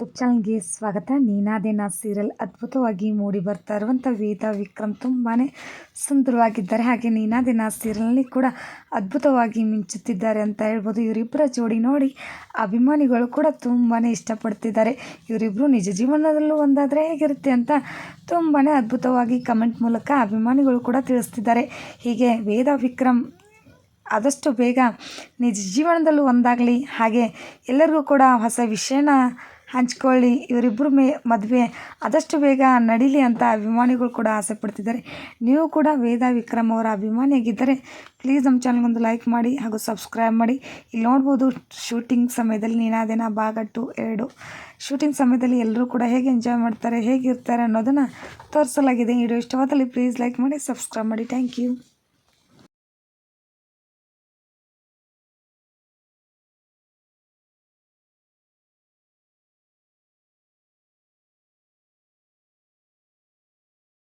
YouTube ಚಾನಲ್ಗೆ ಸ್ವಾಗತ ನೀನಾದೇನ serial ಅದ್ಭುತವಾಗಿ ಮೂಡಿ ಬರ್ತಾ ಇರುವಂಥ ವೇದ ವಿಕ್ರಮ್ ತುಂಬಾ ಸುಂದರವಾಗಿದ್ದಾರೆ. ಹಾಗೆ ನೀನಾದೇನ ಸೀರಿಯಲ್ನಲ್ಲಿ ಕೂಡ ಅದ್ಭುತವಾಗಿ ಮಿಂಚುತ್ತಿದ್ದಾರೆ ಅಂತ ಹೇಳ್ಬೋದು. ಇವರಿಬ್ಬರ ಜೋಡಿ ನೋಡಿ ಅಭಿಮಾನಿಗಳು ಕೂಡ ತುಂಬಾ ಇಷ್ಟಪಡ್ತಿದ್ದಾರೆ. ಇವರಿಬ್ಬರು ನಿಜ ಜೀವನದಲ್ಲೂ ಒಂದಾದರೆ ಹೇಗಿರುತ್ತೆ ಅಂತ ತುಂಬಾ ಅದ್ಭುತವಾಗಿ ಕಮೆಂಟ್ ಮೂಲಕ ಅಭಿಮಾನಿಗಳು ಕೂಡ ತಿಳಿಸ್ತಿದ್ದಾರೆ. ಹೀಗೆ ವೇದ ವಿಕ್ರಮ್ ಆದಷ್ಟು ಬೇಗ ನಿಜ ಜೀವನದಲ್ಲೂ ಒಂದಾಗಲಿ. ಹಾಗೆ ಎಲ್ಲರಿಗೂ ಕೂಡ ಹೊಸ ವಿಷಯನ ಹಂಚ್ಕೊಳ್ಳಿ. ಇವರಿಬ್ಬರು ಮೇ ಮದುವೆ. ಆದಷ್ಟು ಬೇಗ ನಡೀಲಿ ಅಂತ ಅಭಿಮಾನಿಗಳು ಕೂಡ ಆಸೆ ಪಡ್ತಿದ್ದಾರೆ. ನೀವು ಕೂಡ ವೇದ ವಿಕ್ರಮ್ ಅವರ ಅಭಿಮಾನಿಯಾಗಿದ್ದರೆ ಪ್ಲೀಸ್ ನಮ್ಮ ಚಾನಲ್ಗೊಂದು ಲೈಕ್ ಮಾಡಿ ಹಾಗೂ ಸಬ್ಸ್ಕ್ರೈಬ್ ಮಾಡಿ. ಇಲ್ಲಿ ನೋಡ್ಬೋದು ಶೂಟಿಂಗ್ ಸಮಯದಲ್ಲಿ ನೀನಾದೇನ ಭಾಗ ಟು ಎರಡು. ಶೂಟಿಂಗ್ ಸಮಯದಲ್ಲಿ ಎಲ್ಲರೂ ಕೂಡ ಹೇಗೆ ಎಂಜಾಯ್ ಮಾಡ್ತಾರೆ, ಹೇಗಿರ್ತಾರೆ ಅನ್ನೋದನ್ನು ತೋರಿಸಲಾಗಿದೆ. ವಿಡಿಯೋ ಇಷ್ಟವಾದಲ್ಲಿ ಪ್ಲೀಸ್ ಲೈಕ್ ಮಾಡಿ ಸಬ್ಸ್ಕ್ರೈಬ್ ಮಾಡಿ. Thank you